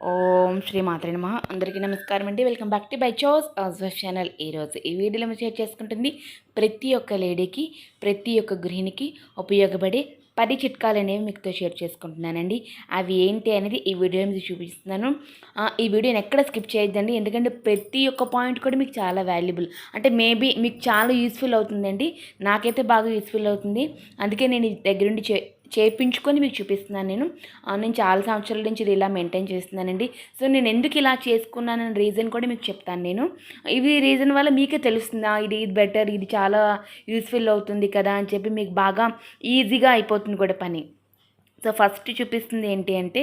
ఓం శ్రీ మాత్రే నమ. అందరికీ నమస్కారం అండి. వెల్కమ్ బ్యాక్ టు బై చోస్ అజ్వఫ్ ఛానల్. ఈరోజు ఈ వీడియోలో షేర్ చేసుకుంటుంది ప్రతి ఒక్క లేడీకి ప్రతి ఒక్క గృహిణికి ఉపయోగపడే పది చిట్కాలు అనేవి మీతో షేర్ చేసుకుంటున్నానండి. అవి ఏంటి అనేది ఈ వీడియో మీకు చూపిస్తున్నాను. ఈ వీడియోని ఎక్కడ స్కిప్ చేయొద్దండి. ఎందుకంటే ప్రతి ఒక్క పాయింట్ కూడా మీకు చాలా వాల్యుబుల్. అంటే మేబీ మీకు చాలా యూస్ఫుల్ అవుతుందండి. నాకైతే బాగా యూస్ఫుల్ అవుతుంది. అందుకే నేను దగ్గరుండి చే చేయించుకొని మీకు చూపిస్తున్నాను నేను. నేను చాలా సంవత్సరాల నుంచి ఇది ఇలా మెయింటైన్ చేస్తున్నానండి. సో నేను ఎందుకు ఇలా చేసుకున్నానని రీజన్ కూడా మీకు చెప్తాను నేను. ఇవి రీజన్ వల్ల మీకే తెలుస్తుందా ఇది ఇది బెటర్ ఇది చాలా యూస్ఫుల్ అవుతుంది కదా అని చెప్పి మీకు బాగా ఈజీగా అయిపోతుంది కూడా పని. సో ఫస్ట్ చూపిస్తుంది ఏంటి అంటే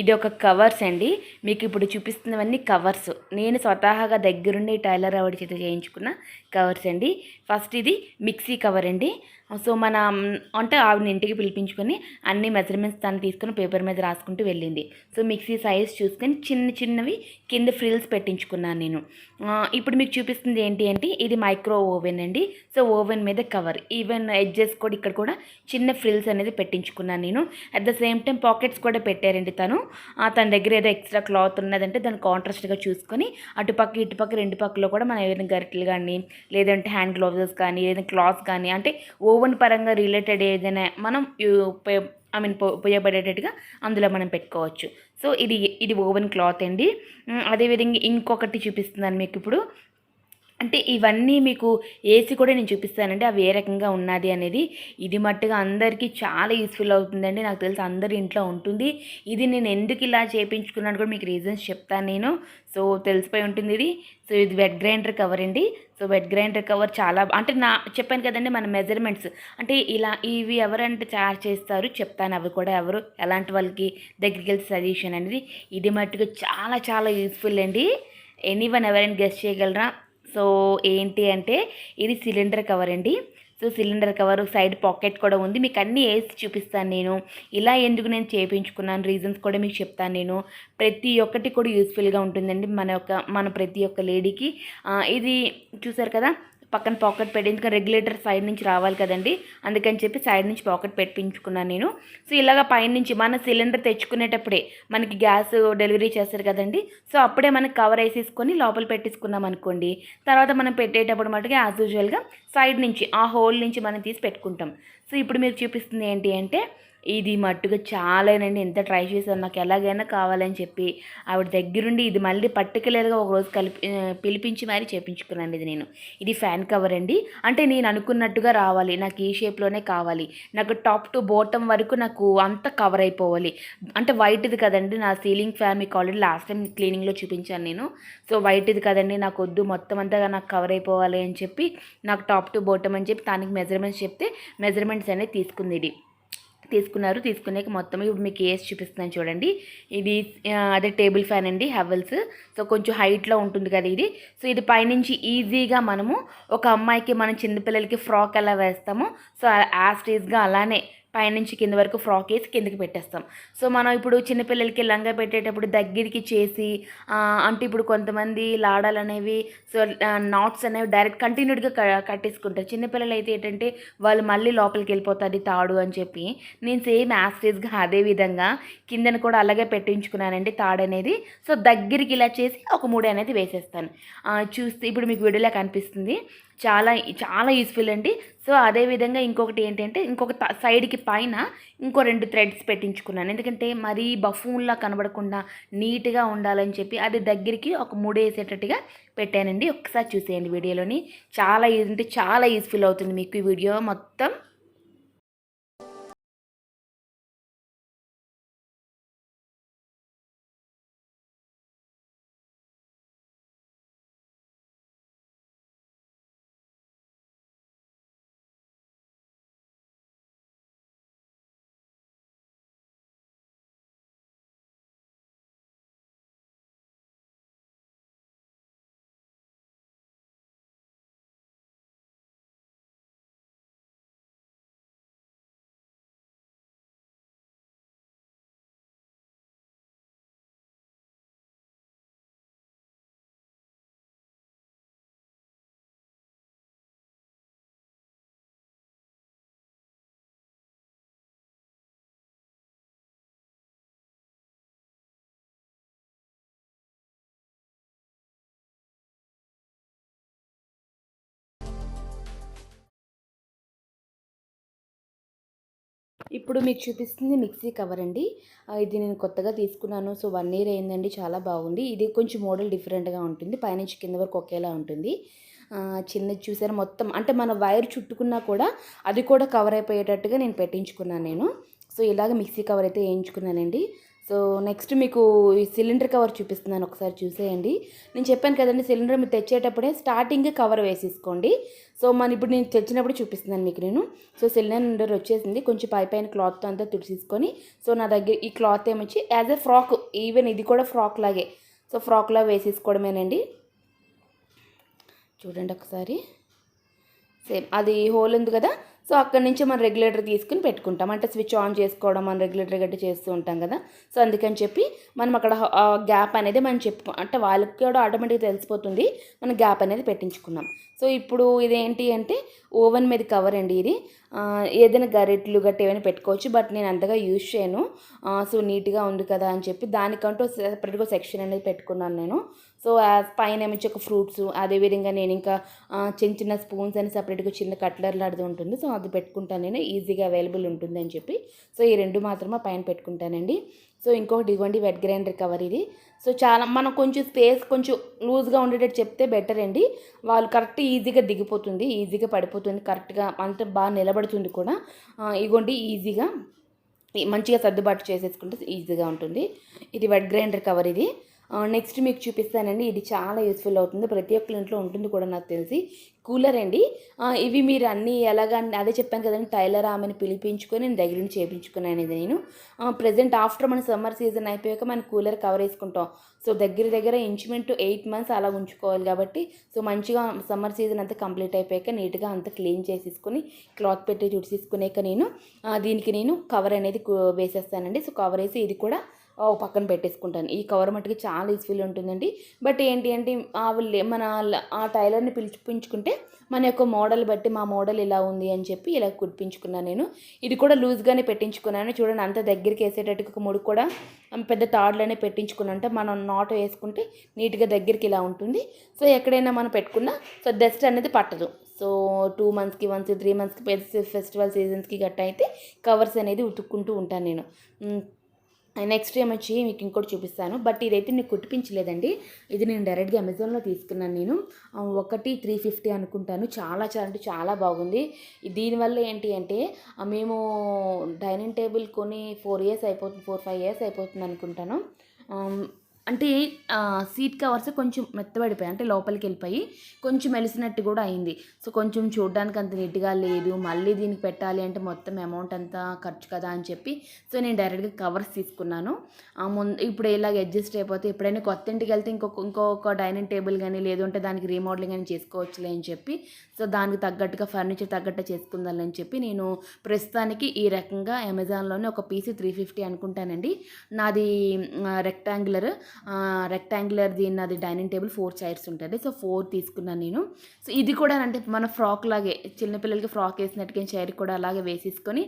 ఇది ఒక కవర్స్ అండి. మీకు ఇప్పుడు చూపిస్తున్నవన్నీ కవర్స్ నేను స్వతహాగా దగ్గరుండి టైలర్ ఆవిడ చేత చేయించుకున్న కవర్స్ అండి. ఫస్ట్ ఇది మిక్సీ కవర్ అండి. సో మన అంటే ఆవిడని ఇంటికి పిలిపించుకొని అన్ని మెజర్మెంట్స్ తను తీసుకుని పేపర్ మీద రాసుకుంటూ వెళ్ళింది. సో మిక్సీ సైజ్ చూసుకొని చిన్న చిన్నవి కింద ఫ్రిల్స్ పెట్టించుకున్నాను నేను. ఇప్పుడు మీకు చూపిస్తుంది ఏంటి అంటే ఇది మైక్రో ఓవెన్ అండి. సో ఓవెన్ మీద కవర్. ఈవెన్ ఎడ్జెస్ కూడా ఇక్కడ కూడా చిన్న ఫ్రిల్స్ అనేది పెట్టించుకున్నాను నేను. At the same time pockets కూడా పెట్టారండి తను. ఆ, తన దగ్గర ఏదో ఎక్స్ట్రా క్లాత్ ఉన్నదంటే దాన్ని కాంట్రాస్ట్గా చూసుకొని అటుపక్క ఇటుపక్క రెండు పక్కలో కూడా మనం ఏదైనా గరిటెలు కానీ లేదంటే హ్యాండ్ గ్లౌజెస్ కానీ ఏదైనా క్లాత్స్ కానీ అంటే ఓవెన్ పరంగా రిలేటెడ్ ఏదైనా మనం ఐ మీన్ ఉపయోగపడేటట్టుగా అందులో మనం పెట్టుకోవచ్చు. సో ఇది ఇది ఓవెన్ క్లాత్ అండి. అదేవిధంగా ఇంకొకటి చూపిస్తున్నాను మీకు ఇప్పుడు. అంటే ఇవన్నీ మీకు ఏసీ కూడా నేను చూపిస్తానండి. అవి ఏ రకంగా ఉన్నది అనేది. ఇది మట్టుగా అందరికీ చాలా యూస్ఫుల్ అవుతుందండి. నాకు తెలిసి అందరి ఇంట్లో ఉంటుంది. ఇది నేను ఎందుకు ఇలా చేయించుకున్నాను కూడా మీకు రీజన్స్ చెప్తాను నేను. సో తెలిసిపోయి ఉంటుంది ఇది. సో ఇది వెట్ గ్రైండర్ కవర్ అండి. సో వెట్ గ్రైండర్ కవర్ చాలా అంటే నా చెప్పాను కదండి మన మెజర్మెంట్స్. అంటే ఇలా ఇవి ఎవరంటే చార్జ్ చేస్తారు చెప్తాను అవి కూడా ఎవరు ఎలాంటి వాళ్ళకి దగ్గరికి వెళ్ళి సజెషన్ అనేది ఇది మట్టుకు చాలా చాలా యూస్ఫుల్ అండి. ఎనీవన్ ఎవరైనా గెస్ట్ చేయగలరా? సో ఏంటి అంటే ఇది సిలిండర్ కవర్ అండి. So cylinder cover side pocket కూడా ఉంది. మీకు అన్నీ వేసి చూపిస్తాను నేను. ఇలా ఎందుకు నేను చేయించుకున్నాను రీజన్స్ కూడా మీకు చెప్తాను నేను. ప్రతి ఒక్కటి కూడా యూస్ఫుల్గా ఉంటుందండి. మన యొక్క మన ప్రతి ఒక్క లేడీకి. ఇది చూసారు కదా? పక్కన పాకెట్ పెట్టి ఎందుకంటే రెగ్యులేటర్ సైడ్ నుంచి రావాలి కదండి. అందుకని చెప్పి సైడ్ నుంచి పాకెట్ పెట్టించుకున్నాను నేను. సో ఇలాగ పైనుంచి మన సిలిండర్ తెచ్చుకునేటప్పుడే మనకి గ్యాస్ డెలివరీ చేస్తారు కదండి. సో అప్పుడే మనకి కవర్ వేసేసుకొని లోపల పెట్టేసుకున్నాం అనుకోండి. తర్వాత మనం పెట్టేటప్పుడు మటుకు యాజ్ యూజువల్గా సైడ్ నుంచి ఆ హోల్ నుంచి మనం తీసి పెట్టుకుంటాం. సో ఇప్పుడు మీరు చూపిస్తుంది ఏంటి అంటే ఇది మట్టుగా చాలానండి. ఎంత ట్రై చేశాను నాకు ఎలాగైనా కావాలని చెప్పి ఆవిడ దగ్గరుండి ఇది మళ్ళీ పర్టికులర్గా ఒక రోజు కలిపి పిలిపించి మరీ చేపించుకున్నాను ఇది నేను. ఇది ఫ్యాన్ కవర్ అండి. అంటే నేను అనుకున్నట్టుగా రావాలి. నాకు ఈ షేప్లోనే కావాలి. నాకు టాప్ టు బాటమ్ వరకు నాకు అంత కవర్ అయిపోవాలి. అంటే వైట్ది కదండి నా సీలింగ్ ఫ్యాన్ మీకు ఆల్రెడీ లాస్ట్ టైం క్లీనింగ్లో చూపించాను నేను. సో వైట్ది కదండి నాకు వద్దు. మొత్తం అంతా నాకు కవర్ అయిపోవాలి అని చెప్పి నాకు టాప్ టు బాటమ్ అని చెప్పి దానికి మెజర్మెంట్స్ చెప్తే మెజర్మెంట్స్ అనేది తీసుకుంది ఇది. తీసుకున్నారు. తీసుకునేకి మొత్తం ఇప్పుడు మీకు ఏస్ చూపిస్తున్నాను చూడండి. ఇది అదే టేబుల్ ఫ్యాన్ అండి హెవెల్స్. సో కొంచెం హైట్లో ఉంటుంది కదా ఇది. సో ఇది పైనుంచి ఈజీగా మనము ఒక అమ్మాయికి మనం చిన్నపిల్లలకి ఫ్రాక్ ఎలా వేస్తామో సో యాస్టీస్గా అలానే పైనుంచి కింద వరకు ఫ్రాక్ వేసి కిందకి పెట్టేస్తాం. సో మనం ఇప్పుడు చిన్నపిల్లలకి లంగా పెట్టేటప్పుడు దగ్గరికి చేసి అంటే ఇప్పుడు కొంతమంది లాడాలు అనేవి సో నాట్స్ అనేవి డైరెక్ట్ కంటిన్యూడ్గా కట్టేసుకుంటారు. చిన్నపిల్లలు అయితే ఏంటంటే వాళ్ళు మళ్ళీ లోపలికి వెళ్ళిపోతుంది తాడు అని చెప్పి. నేను సేమ్ యాస్టేజ్గా అదే విధంగా కిందను కూడా అలాగే పెట్టించుకున్నానండి తాడు అనేది. సో దగ్గరికి ఇలా చేసి ఒక మూడు అనేది వేసేస్తాను. చూస్తే ఇప్పుడు మీకు వీడియోలో కనిపిస్తుంది. చాలా చాలా యూస్ఫుల్ అండి. సో అదే విధంగా ఇంకొకటి ఏంటంటే ఇంకొక సైడ్కి పైన ఇంకో రెండు థ్రెడ్స్ పెట్టించుకున్నాను. ఎందుకంటే మరీ బఫూన్లా కనబడకుండా నీట్గా ఉండాలని చెప్పి అది దగ్గరికి ఒక మూడు వేసేటట్టుగా పెట్టానండి. ఒకసారి చూసేయండి వీడియోలోని. చాలా ఈజీ అంటే చాలా యూస్ఫుల్ అవుతుంది మీకు ఈ వీడియో మొత్తం. ఇప్పుడు మీకు చూపిస్తుంది మిక్సీ కవర్ అండి. ఇది నేను కొత్తగా తీసుకున్నాను. సో వన్ ఇయర్ అయిందండి. చాలా బాగుంది. ఇది కొంచెం మోడల్ డిఫరెంట్గా ఉంటుంది. పైనుంచి కింద వరకు ఒకేలా ఉంటుంది. చిన్నది చూసారు? మొత్తం అంటే మన వైర్ చుట్టుకున్నా కూడా అది కూడా కవర్ అయిపోయేటట్టుగా నేను పెట్టించుకున్నాను నేను. సో ఇలాగ మిక్సీ కవర్ అయితే వేయించుకున్నానండి. సో నెక్స్ట్ మీకు ఈ సిలిండర్ కవర్ చూపిస్తున్నాను ఒకసారి చూసేయండి. నేను చెప్పాను కదండి సిలిండర్ మీరు తెచ్చేటప్పుడే స్టార్టింగ్ కవర్ వేసేసుకోండి. సో మన ఇప్పుడు నేను తెచ్చినప్పుడు చూపిస్తున్నాను మీకు నేను. సో సిలిండర్ వచ్చేసింది. కొంచెం పై పైన క్లాత్తో అంతా తుడిసేసుకొని సో నా దగ్గర ఈ క్లాత్ ఏమొచ్చి యాజ్ ఎ ఫ్రాక్ ఈవెన్ ఇది కూడా ఫ్రాక్ లాగే. సో ఫ్రాక్లా వేసేసుకోవడమేనండి. చూడండి ఒకసారి. సేమ్ అది హోల్ ఉంది కదా సో అక్కడి నుంచి మనం రెగ్యులేటర్ తీసుకుని పెట్టుకుంటాం. అంటే స్విచ్ ఆన్ చేసుకోవడం మనం రెగ్యులేటర్ గట్టి చేస్తూ ఉంటాం కదా. సో అందుకని చెప్పి మనం అక్కడ గ్యాప్ అనేది మనం చెప్పుకో అంటే వాళ్ళకి కూడా ఆటోమేటిక్గా తెలిసిపోతుంది. మనం గ్యాప్ అనేది పెట్టించుకున్నాం. సో ఇప్పుడు ఇదేంటి అంటే ఓవెన్ మీద కవర్ అండి ఇది. ఏదైనా గరిట్లు గట్టి ఏమైనా పెట్టుకోవచ్చు. బట్ నేను అంతగా యూజ్ చేయను. సో నీట్గా ఉంది కదా అని చెప్పి దానికంటూ సెపరేట్గా సెక్షన్ అనేది పెట్టుకున్నాను నేను. సో పైన ఏమొచ్చి ఒక ఫ్రూట్స్ అదేవిధంగా నేను ఇంకా చిన్న చిన్న స్పూన్స్ అని సపరేట్గా చిన్న కట్లర్ లాంటిది ఉంటుంది. సో అది పెట్టుకుంటాను నేను. ఈజీగా అవైలబుల్ ఉంటుంది అని చెప్పి. సో ఈ రెండు మాత్రమే పైన పెట్టుకుంటానండి. సో ఇంకొకటి ఇదిగోండి వెట్ గ్రైండర్ కవర్ ఇది. సో చాలా మనం కొంచెం స్పేస్ కొంచెం లూజ్గా ఉండేటట్టు చెప్తే బెటర్ అండి. వాళ్ళు కరెక్ట్ ఈజీగా దిగిపోతుంది ఈజీగా పడిపోతుంది కరెక్ట్గా అంటే బాగా నిలబడుతుంది కూడా. ఇగోండి ఈజీగా మంచిగా సర్దుబాటు చేసేసుకుంటే ఈజీగా ఉంటుంది. ఇది వెట్ గ్రైండర్ కవర్ ఇది. నెక్స్ట్ మీకు చూపిస్తానండి. ఇది చాలా యూస్ఫుల్ అవుతుంది. ప్రతి ఒక్కరి ఇంట్లో ఉంటుంది కూడా నాకు తెలిసి. కూలర్ అండి. ఇవి మీరు అన్నీ ఎలాగా అదే చెప్పాను కదండి టైలర్ ఆమెను పిలిపించుకొని నేను దగ్గర నుంచి చేయించుకున్నాను ఇది నేను ప్రజెంట్ ఆఫ్టర్ మన సమ్మర్ సీజన్ అయిపోయాక మనం కూలర్ కవర్ వేసుకుంటాం. సో దగ్గర దగ్గర ఇంచుమింట్ ఎయిట్ మంత్స్ అలా ఉంచుకోవాలి కాబట్టి సో మంచిగా సమ్మర్ సీజన్ అంతా కంప్లీట్ అయిపోయాక నీట్గా అంతా క్లీన్ చేసేసుకొని క్లాత్ పెట్టి తుడిసేసుకునేక నేను దీనికి నేను కవర్ అనేది వేసేస్తానండి. సో కవర్ వేసి ఇది కూడా పక్కన పెట్టేసుకుంటాను. ఈ కవర్ మట్టుకి చాలా యూస్ఫుల్ ఉంటుందండి. బట్ ఏంటి అంటే ఆ మన ఆ టైలర్ని పిలిపించుకుంటే మన యొక్క మోడల్ బట్టి మా మోడల్ ఇలా ఉంది అని చెప్పి ఇలా కుట్టించుకున్నాను నేను. ఇది కూడా లూజ్గానే పెట్టించుకున్నాను. చూడండి అంత దగ్గరికి వేసేటట్టుకు ఒక కూడా పెద్ద తాడులోనే పెట్టించుకున్నంటే మనం నాట్ వేసుకుంటే నీట్గా దగ్గరికి ఇలా ఉంటుంది. సో ఎక్కడైనా మనం పెట్టుకున్నా సో డస్ట్ అనేది పట్టదు. సో టూ మంత్స్కి వన్స్ త్రీ మంత్స్కి ఫెస్టివల్ సీజన్స్కి గట్ట అయితే కవర్స్ అనేది ఉతుక్కుంటూ ఉంటాను నేను. నెక్స్ట్ టైం వచ్చి మీకు ఇంకోటి చూపిస్తాను. బట్ ఇదైతే నేను కుట్టిపించలేదండి ఇది నేను డైరెక్ట్గా అమెజాన్లో తీసుకున్నాను నేను. ఒకటి త్రీ ఫిఫ్టీ అనుకుంటాను. చాలా చాలా అంటే చాలా బాగుంది. దీనివల్ల ఏంటి అంటే మేము డైనింగ్ టేబుల్ కొని ఫోర్ ఇయర్స్ అయిపోతుంది ఫోర్ ఫైవ్ ఇయర్స్ అయిపోతుంది అనుకుంటాను. అంటే సీట్ కవర్స్ కొంచెం మెత్తబడిపోయాయి. అంటే లోపలికి వెళ్ళిపోయి కొంచెం మెలిసినట్టు కూడా అయింది. సో కొంచెం చూడడానికి అంత నీట్గా లేదు. మళ్ళీ దీనికి పెట్టాలి అంటే మొత్తం అమౌంట్ అంతా ఖర్చు కదా అని చెప్పి సో నేను డైరెక్ట్గా కవర్స్ తీసుకున్నాను. ముందు ఇప్పుడు ఇలాగ అడ్జస్ట్ అయిపోతే ఎప్పుడైనా కొత్త ఇంటికి వెళ్తే ఇంకొక ఇంకొక డైనింగ్ టేబుల్ కానీ లేదంటే దానికి రీమోడలింగ్ అని చేసుకోవచ్చులే అని చెప్పి సో దానికి తగ్గట్టుగా ఫర్నిచర్ తగ్గట్టు చేసుకుందాలని చెప్పి నేను ప్రస్తుతానికి ఈ రకంగా అమెజాన్లోనే ఒక పీస్ త్రీ ఫిఫ్టీ అనుకుంటానండి. నాది రెక్టాంగులర్ రెక్టాంగులర్ దీని డైనింగ్ టేబుల్ ఫోర్ చైర్స్ ఉంటుంది. సో ఫోర్ తీసుకున్నాను నేను. సో ఇది కూడా అంటే మన ఫ్రాక్ లాగే చిన్నపిల్లలకి ఫ్రాక్ వేసినట్టుగా చైర్ కూడా అలాగే వేసేసుకొని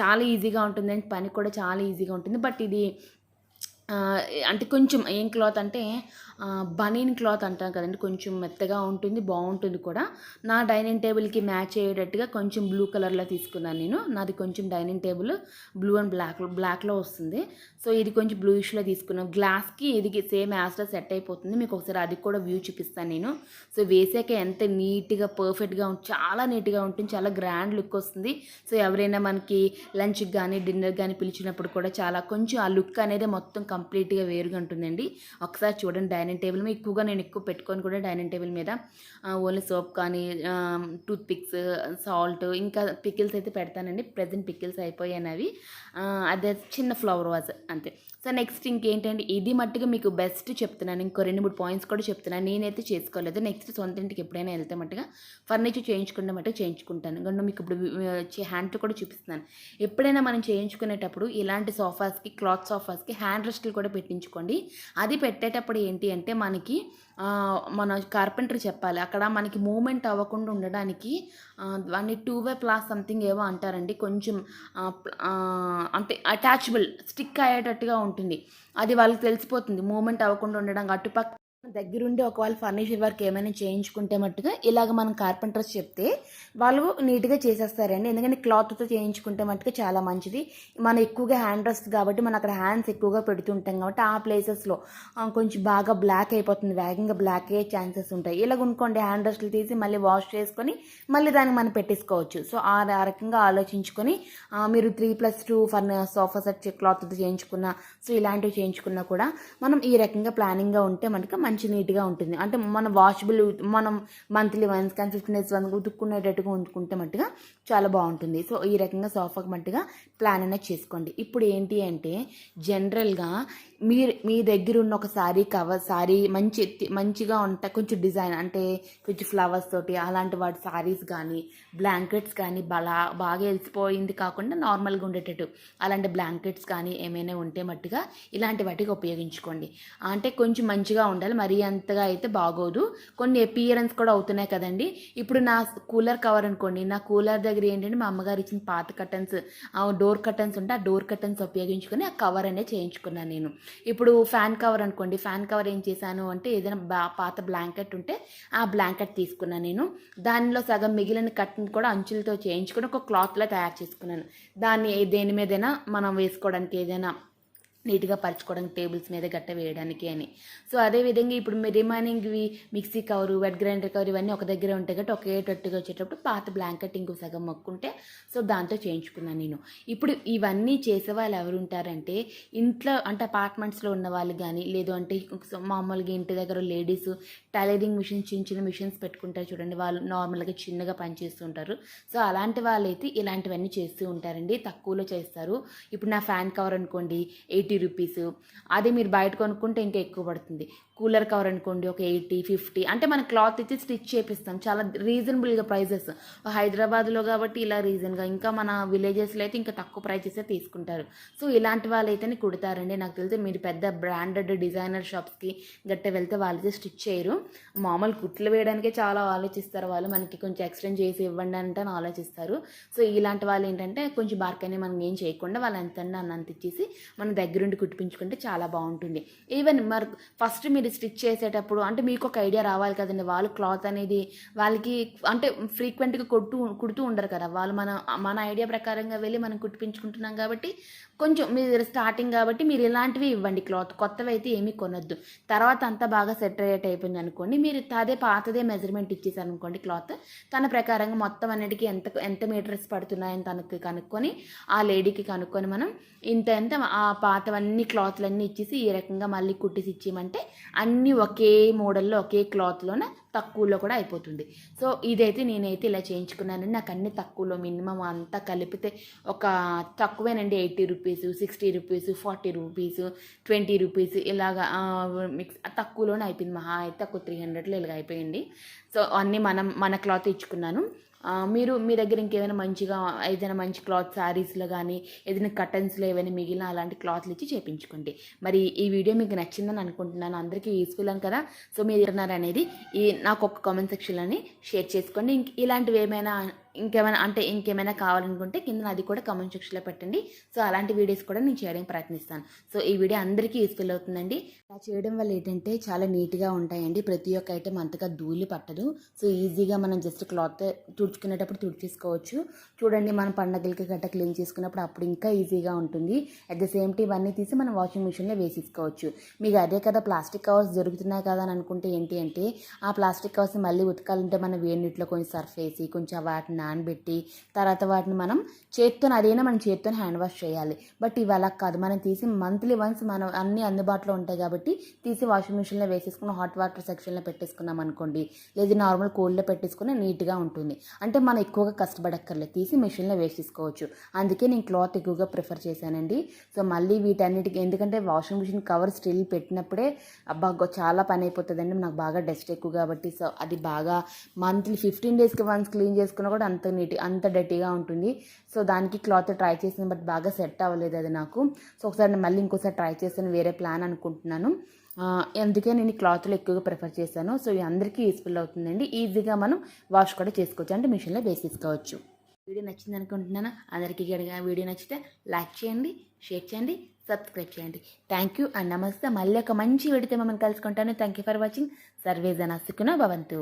చాలా ఈజీగా ఉంటుంది అండ్ పని కూడా చాలా ఈజీగా ఉంటుంది. బట్ ఇది అంటే కొంచెం ఏం క్లాత్ అంటే బనీన్ క్లాత్ అంటాం కదండి కొంచెం మెత్తగా ఉంటుంది బాగుంటుంది కూడా. నా డైనింగ్ టేబుల్కి మ్యాచ్ అయ్యేటట్టుగా కొంచెం బ్లూ కలర్లో తీసుకున్నాను నేను. నాది కొంచెం dining table blue and black బ్లాక్లో వస్తుంది. సో ఇది కొంచెం బ్లూయిష్లో తీసుకున్నాం గ్లాస్కి ఇది సేమ్ యాస్లో సెట్ అయిపోతుంది. మీకు ఒకసారి అది కూడా వ్యూ చూపిస్తాను నేను. సో వేసాక ఎంత నీట్గా పర్ఫెక్ట్గా ఉంటుంది చాలా నీట్గా ఉంటుంది. చాలా గ్రాండ్ లుక్ వస్తుంది. సో ఎవరైనా మనకి లంచ్కి కానీ డిన్నర్ కానీ పిలిచినప్పుడు కూడా చాలా కొంచెం ఆ లుక్ అనేది మొత్తం కంప్లీట్గా వేరుగా ఉంటుందండి. ఒకసారి చూడండి డైనింగ్ టేబుల్ మీద ఎక్కువగా నేను ఎక్కువ పెట్టుకొని కూడా డైనింగ్ టేబుల్ మీద ఓన్లీ సోప్ కానీ టూత్ పిక్స్ సాల్ట్ ఇంకా పికిల్స్ అయితే పెడతానండి. ప్రజెంట్ పికిల్స్ అయిపోయాయి అవి. అదే చిన్న ఫ్లవర్ వాజ్ అంతే. సో నెక్స్ట్ ఇంకేంటంటే ఇది మట్టుగా మీకు బెస్ట్ చెప్తున్నాను. ఇంకో రెండు మూడు పాయింట్స్ కూడా చెప్తున్నాను. నేనైతే చేసుకోలేదు. నెక్స్ట్ సొంత ఇంటికి ఎప్పుడైనా వెళ్తే మట్టుగా ఫర్నిచర్ చేయించుకుంటే మట్టుగా చేయించుకుంటాను. గండు మీకు ఇప్పుడు హ్యాండ్లు కూడా చూపిస్తున్నాను. ఎప్పుడైనా మనం చేయించుకునేటప్పుడు ఇలాంటి సోఫాస్కి క్లాత్ సోఫాస్కి హ్యాండ్ రెస్ట్లు కూడా పెట్టించుకోండి. అది పెట్టేటప్పుడు ఏంటి అంటే మనకి మన కార్పెంటర్ చెప్పాలి. అక్కడ మనకి మూమెంట్ అవ్వకుండా ఉండడానికి దాన్ని టూ వే ప్లాస్ సంథింగ్ ఏవో అంటారండి. కొంచెం అంటే అటాచబుల్ స్టిక్ అయ్యేటట్టుగా ఉంటుంది. అది వాళ్ళకి తెలిసిపోతుంది. మూమెంట్ అవ్వకుండా ఉండడానికి అటుపక్క దగ్గరుండి ఒకవేళ ఫర్నిచర్ వర్క్ ఏమైనా చేయించుకుంటే మట్టుగా ఇలాగ మనం కార్పెంటర్స్ చెప్తే వాళ్ళు నీట్గా చేసేస్తారండి. ఎందుకంటే క్లాత్తో చేయించుకుంటే మట్టుగా చాలా మంచిది. మనం ఎక్కువగా హ్యాండ్ రెస్ట్ కాబట్టి మనం అక్కడ హ్యాండ్స్ ఎక్కువగా పెడుతుంటాం కాబట్టి ఆ ప్లేసెస్లో కొంచెం బాగా బ్లాక్ అయిపోతుంది. వేగంగా బ్లాక్ అయ్యే ఛాన్సెస్ ఉంటాయి. ఇలాగ అనుకోండి హ్యాండ్ రెస్ట్లు తీసి మళ్ళీ వాష్ చేసుకొని మళ్ళీ దాన్ని మనం పెట్టేసుకోవచ్చు. సో ఆ రకంగా ఆలోచించుకొని మీరు three plus two for sofa set క్లాత్తో చేయించుకున్న సో ఇలాంటివి చేయించుకున్నా కూడా మనం ఈ రకంగా ప్లానింగ్గా ఉంటే మనకి మంచి నీట్గా ఉంటుంది. అంటే మన వాషబుల్ మనం మంత్లీ వన్స్ కానీ ఫిఫ్టీన్ డేస్ వన్స్ ఉతుక్కునేటట్టుగా ఉంచుకుంటే మట్టుగా చాలా బాగుంటుంది. సో ఈ రకంగా సోఫాకి మట్టుగా ప్లాన్ అనేది చేసుకోండి. ఇప్పుడు ఏంటి అంటే జనరల్గా మీరు మీ దగ్గర ఉన్న ఒక శారీ కవర్ శారీ మంచి మంచిగా ఉంటాయి కొంచెం డిజైన్ అంటే కొంచెం ఫ్లవర్స్ తోటి అలాంటి వాటి శారీస్ కానీ బ్లాంకెట్స్ కానీ బలా బాగా వెలిసిపోయింది కాకుండా నార్మల్గా ఉండేటట్టు. అలాంటి బ్లాంకెట్స్ కానీ ఏమైనా ఉంటే మట్టుగా ఇలాంటి వాటికి ఉపయోగించుకోండి. అంటే కొంచెం మంచిగా ఉండాలి. మరీ అంతగా అయితే బాగోదు. కొన్ని అపియరెన్స్ కూడా అవుతున్నాయి కదండి. ఇప్పుడు నా కూలర్ కవర్ అనుకోండి. నా కూలర్ దగ్గర ఏంటంటే మా అమ్మగారు ఇచ్చిన పాత కటన్స్ డోర్ కర్టన్స్ ఉంటే ఆ డోర్ కర్టన్స్ ఉపయోగించుకొని ఆ కవర్ అనేది చేయించుకున్నాను నేను. ఇప్పుడు ఫ్యాన్ కవర్ అనుకోండి ఫ్యాన్ కవర్ ఏం చేశాను అంటే ఏదైనా బా పాత బ్లాంకెట్ ఉంటే ఆ బ్లాంకెట్ తీసుకున్నాను నేను. దానిలో సగం మిగిలిన కట్ని కూడా అంచులతో చేయించుకొని ఒక క్లాత్లో తయారు చేసుకున్నాను. దాన్ని దేని మీదైనా మనం వేసుకోవడానికి ఏదైనా నీట్గా పరచుకోవడానికి టేబుల్స్ మీద గట్ట వేయడానికి అని. సో అదేవిధంగా ఇప్పుడు మీ రిమైనింగ్వి mixie cover wet grinder cover ఇవన్నీ ఒక దగ్గర ఉంటాయి కాబట్టి ఒకేటట్టుగా వచ్చేటప్పుడు పాత బ్లాంకెట్ ఇంకో సగం మొక్కుంటే సో దాంతో చేయించుకున్నాను నేను. ఇప్పుడు ఇవన్నీ చేసే వాళ్ళు ఎవరు ఉంటారంటే ఇంట్లో అంటే అపార్ట్మెంట్స్లో ఉన్న వాళ్ళు కానీ లేదు అంటే మామూలుగా ఇంటి దగ్గర లేడీస్ టైలరింగ్ మిషన్స్ చిన్న చిన్న మిషన్స్ పెట్టుకుంటారు చూడండి. వాళ్ళు నార్మల్గా చిన్నగా పనిచేస్తుంటారు సో అలాంటి వాళ్ళైతే ఇలాంటివన్నీ చేస్తూ ఉంటారండి. తక్కువలో చేస్తారు. ఇప్పుడు నా ఫ్యాన్ కవర్ అనుకోండి ఎయిటీ రూపీస్. అదే మీరు బయట కొనుక్కుంటే ఇంకా ఎక్కువ పడుతుంది. కూలర్ కవర్ అనుకోండి ఒక ఎయిటీ ఫిఫ్టీ. అంటే మన క్లాత్ ఇచ్చి స్టిచ్ చేపిస్తాం. చాలా రీజనబుల్గా ప్రైజెస్. హైదరాబాద్లో కాబట్టి ఇలా రీజన్గా. ఇంకా మన విలేజెస్లో అయితే ఇంకా తక్కువ ప్రైజెసే తీసుకుంటారు. సో ఇలాంటి వాళ్ళు అయితేనే కుడతారండి. నాకు తెలిసి మీరు పెద్ద బ్రాండెడ్ డిజైనర్ షాప్స్కి గట్ట వెళ్తే వాళ్ళైతే స్టిచ్ చేయరు. మామూలు కుట్లు వేయడానికే చాలా ఆలోచిస్తారు వాళ్ళు. మనకి కొంచెం ఎక్స్టెండ్ చేసి ఇవ్వండి అంటే అని ఆలోచిస్తారు. సో ఇలాంటి వాళ్ళు ఏంటంటే కొంచెం బార్కనే మనం ఏం చేయకుండా వాళ్ళు ఎంత అన్నంత ఇచ్చేసి మన దగ్గర దగ్గరుండి కుట్టించుకుంటే చాలా బాగుంటుంది. ఈవెన్ మరి ఫస్ట్ మీరు స్టిచ్ చేసేటప్పుడు అంటే మీకు ఒక ఐడియా రావాలి కదండి. వాళ్ళు క్లాత్ అనేది వాళ్ళకి అంటే ఫ్రీక్వెంట్గా కొట్టు కుడుతూ ఉండరు కదా. వాళ్ళు మన మన ఐడియా ప్రకారంగా వెళ్ళి మనం కుట్టించుకుంటున్నాం కాబట్టి కొంచెం మీరు స్టార్టింగ్ కాబట్టి మీరు ఇలాంటివి ఇవ్వండి క్లాత్. కొత్తవి అయితే ఏమీ కొనొద్దు. తర్వాత అంతా బాగా సెట్ అయ్యేట్ అయిపోయింది అనుకోండి. మీరు అదే పాతదే మెజర్మెంట్ ఇచ్చేసారు అనుకోండి క్లాత్. తన ప్రకారంగా మొత్తం అన్నిటికీ ఎంత ఎంత మీటర్స్ పడుతున్నాయని తనకి కనుక్కొని ఆ లేడీకి కనుక్కొని మనం ఇంత ఎంత ఆ పాతవన్నీ క్లాత్లన్నీ ఇచ్చేసి ఈ రకంగా మళ్ళీ కుట్టిసి ఇచ్చేయమంటే అన్నీ ఒకే మోడల్లో ఒకే క్లాత్లోనే తక్కువలో కూడా అయిపోతుంది. సో ఇదైతే నేనైతే ఇలా చేయించుకున్నాను. నాకు అన్ని తక్కువలో మినిమం అంతా కలిపితే ఒక తక్కువేనండి eighty rupees sixty rupees forty rupees twenty rupees ఇలాగా మిక్స్ తక్కువలోనే అయిపోయింది. మహా అయితే ఒక త్రీ హండ్రెడ్లో ఇలాగ అయిపోయింది. సో అన్నీ మనం మన క్లాత్ ఇచ్చుకున్నాను. మీరు మీ దగ్గర ఇంకేమైనా మంచిగా ఏదైనా మంచి క్లాత్ శారీస్లో కానీ ఏదైనా కటన్స్లో ఏమైనా మిగిలిన అలాంటి క్లాత్లు ఇచ్చి చేపించుకోండి. మరి ఈ వీడియో మీకు నచ్చిందని అనుకుంటున్నాను. అందరికీ యూస్ఫుల్ అని కదా? సో మీరు ఉన్నారు అనేది ఈ నాకు ఒక కామెంట్ సెక్షన్లోని షేర్ చేసుకోండి. ఇంక ఇలాంటివి ఏమైనా ఇంకేమైనా అంటే ఇంకేమైనా కావాలనుకుంటే కింద అది కూడా కామెంట్ సెక్షన్లో పెట్టండి. సో అలాంటి వీడియోస్ కూడా నేను చేయడానికి ప్రయత్నిస్తాను. సో ఈ వీడియో అందరికీ యూస్ఫుల్ అవుతుందండి. అలా చేయడం వల్ల ఏంటంటే చాలా నీట్గా ఉంటాయండి. ప్రతి ఒక్క ఐటెం అంతగా ధూళి పట్టదు. సో ఈజీగా మనం జస్ట్ క్లాత్ తుడుచుకునేటప్పుడు తుడిచేసుకోవచ్చు. చూడండి మనం పండగలకి గట్ట క్లీన్ చేసుకున్నప్పుడు అప్పుడు ఇంకా ఈజీగా ఉంటుంది. అట్ ద సేమ్ టైం అన్నీ తీసి మనం వాషింగ్ మిషన్లో వేసేసుకోవచ్చు. మీకు అదే కదా ప్లాస్టిక్ కవర్స్ దొరుకుతున్నాయి కదా అని అనుకుంటే ఏంటి అంటే ఆ ప్లాస్టిక్ కవర్స్ మళ్ళీ ఉతకాలంటే మనం వేడి నీటిలో కొంచెం సర్ఫ్ వేసి కొంచెం వాటిని నానబెట్టి తర్వాత వాటిని మనం చేత్తో అదైనా మనం చేత్తో హ్యాండ్ వాష్ చేయాలి. బట్ ఇవి అలా కాదు మనం తీసి మంత్లీ వన్స్ మనం అన్ని అందుబాటులో ఉంటాయి కాబట్టి తీసి వాషింగ్ మిషన్లో వేసేసుకుని హాట్ వాటర్ సెక్షన్లో పెట్టేసుకున్నాం అనుకోండి లేదా నార్మల్ కోల్డ్లో పెట్టేసుకుని నీట్గా ఉంటుంది. అంటే మనం ఎక్కువగా కష్టపడక్కర్లేదు తీసి మిషన్లో వేసేసుకోవచ్చు. అందుకే నేను క్లాత్ ఎక్కువగా ప్రిఫర్ చేశానండి. సో మళ్ళీ వీటన్నిటికి ఎందుకంటే వాషింగ్ మిషన్ కవర్ స్టిల్ పెట్టినప్పుడే అబ్బా చాలా పని అయిపోతుందండి నాకు బాగా డస్ట్ ఎక్కువ కాబట్టి సో అది బాగా మంత్లీ ఫిఫ్టీన్ డేస్కి వన్స్ క్లీన్ చేసుకున్నా కూడా అంత నీట్ అంత డర్టీగా ఉంటుంది. సో దానికి క్లాత్ ట్రై చేసాను బట్ బాగా సెట్ అవ్వలేదు అది నాకు. సో ఒకసారి నేను మళ్ళీ ఇంకోసారి ట్రై చేస్తాను వేరే ప్లాన్ అనుకుంటున్నాను. అందుకే నేను క్లాత్లు ఎక్కువగా ప్రిఫర్ చేశాను. సో ఇది అందరికీ యూస్ఫుల్ అవుతుందండి. ఈజీగా మనం వాష్ కూడా చేసుకోవచ్చు. అంటే మిషన్లో వేసేసుకోవచ్చు వీడియో నచ్చింది అనుకుంటున్నాను? అందరికీ కనుక వీడియో నచ్చితే లైక్ చేయండి షేర్ చేయండి సబ్స్క్రైబ్ చేయండి. థ్యాంక్ యూ అండ్ నమస్తే. మళ్ళీ ఒక మంచి వీడితే మమ్మల్ని కలుసుకుంటాను. Thank you for watching. సర్వేజన సుఖన భవంతు.